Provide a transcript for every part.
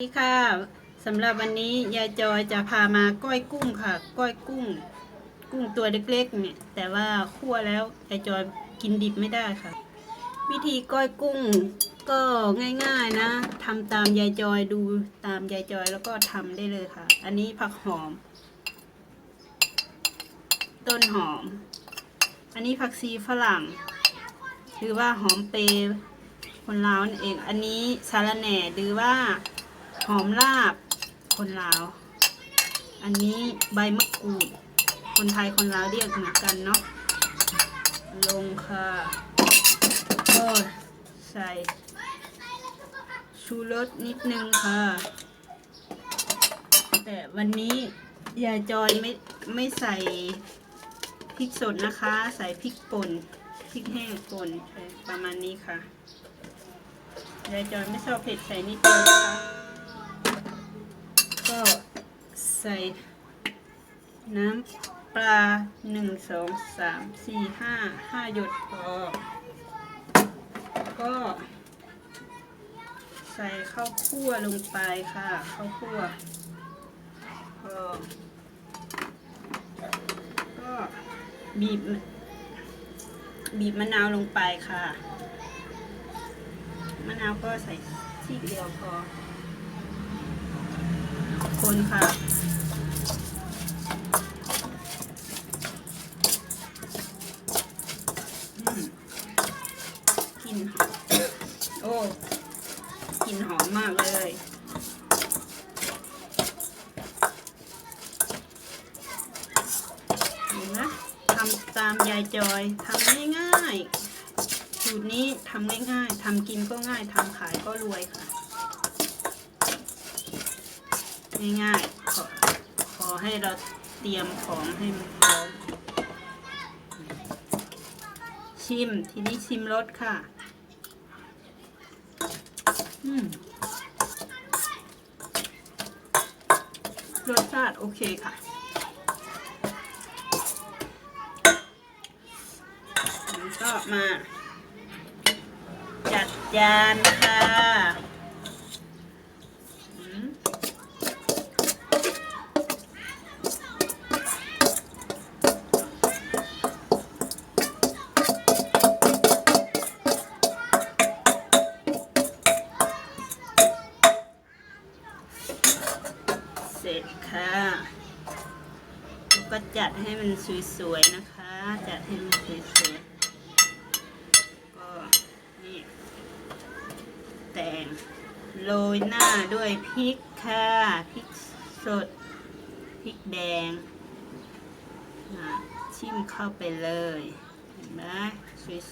สวัสดีค่ะสำหรับวันนี้ยายจอยจะพามาก้อยกุ้งค่ะ ก้อยกุ้ง กุ้งตัวเล็กๆเนี่ยแต่ว่าคั่วแล้วยายจอยกินดิบไม่ได้ค่ะ วิธีก้อยกุ้งก็ง่ายๆนะทำตามยายจอยดูตามยายจอยแล้วก็ทำได้เลยค่ะ อันนี้ผักหอม ต้นหอม อันนี้ผักชีฝรั่ง หรือว่าหอมเปรย์คนลาวนั่นเอง อันนี้สาระแหน่หรือว่า หอมลาบ คนลาว อันนี้ใบมะกรูด คนไทยคนลาวเรียกเหมือนกันเนาะ ลงค่ะก็ใส่ชูรสนิดนึงค่ะ แต่วันนี้ยายจอยไม่ไม่ใส่พริกสดนะคะ ใส่พริกป่นพริกแห้งป่นประมาณนี้ค่ะยายจอยไม่ชอบเผ็ดใส่นิดเดียวนะคะ ก็ใส่น้ำปลาหนึ่งสองสามสี่ห้าห้าหยดพอก็ใส่ข้าวคั่วลงไปค่ะข้าวคั่วก็ก็บีบบีบมะนาวลงไปค่ะ มะนาวก็ใส่ทีเดียวพอ คนค่ะอืมกลิ่นหอม โอ้กลิ่นหอมมากเลยเห็นไหมทำตามยายจอยทำง่ายๆสูตรนี้ทำง่ายๆทำกินก็ง่ายทำขายก็รวยค่ะ ง่ายๆขอขอให้เราเตรียมของให้มันพร้อมชิม ทีนี้ชิมรสค่ะ อืมรสชาติโอเคค่ะแล้วก็มา จัดจานค่ะ จค่ะแล้วก็จัดให้มันสวยๆนะคะ จัดให้มันสวยๆก็นี่แต่งโรยหน้าด้วยพริกค่ะพริกสดพริกแดงอะชิมเข้าไปเลยเห็นไหม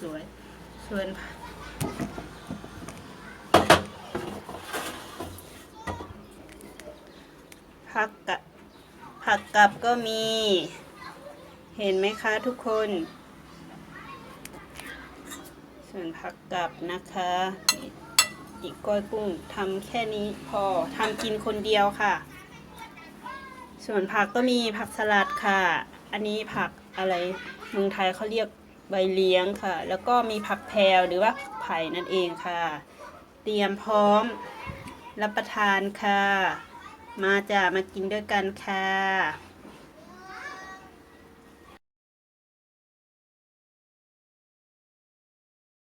สวยๆส่วน ผักกับผักกับก็มี เห็นไหมคะทุกคน ส่วนผักกับนะคะอีกก้อยกุ้งทำแค่นี้พอทำกินคนเดียวค่ะ ส่วนผักก็มีผักสลัดค่ะ อันนี้ผักอะไรเมืองไทยเขาเรียกใบเลี้ยงค่ะ แล้วก็มีผักแพรวหรือว่าไผ่นั่นเองค่ะ เตรียมพร้อมรับประทานค่ะ มาจ้ะมากินด้วยกันค่ะ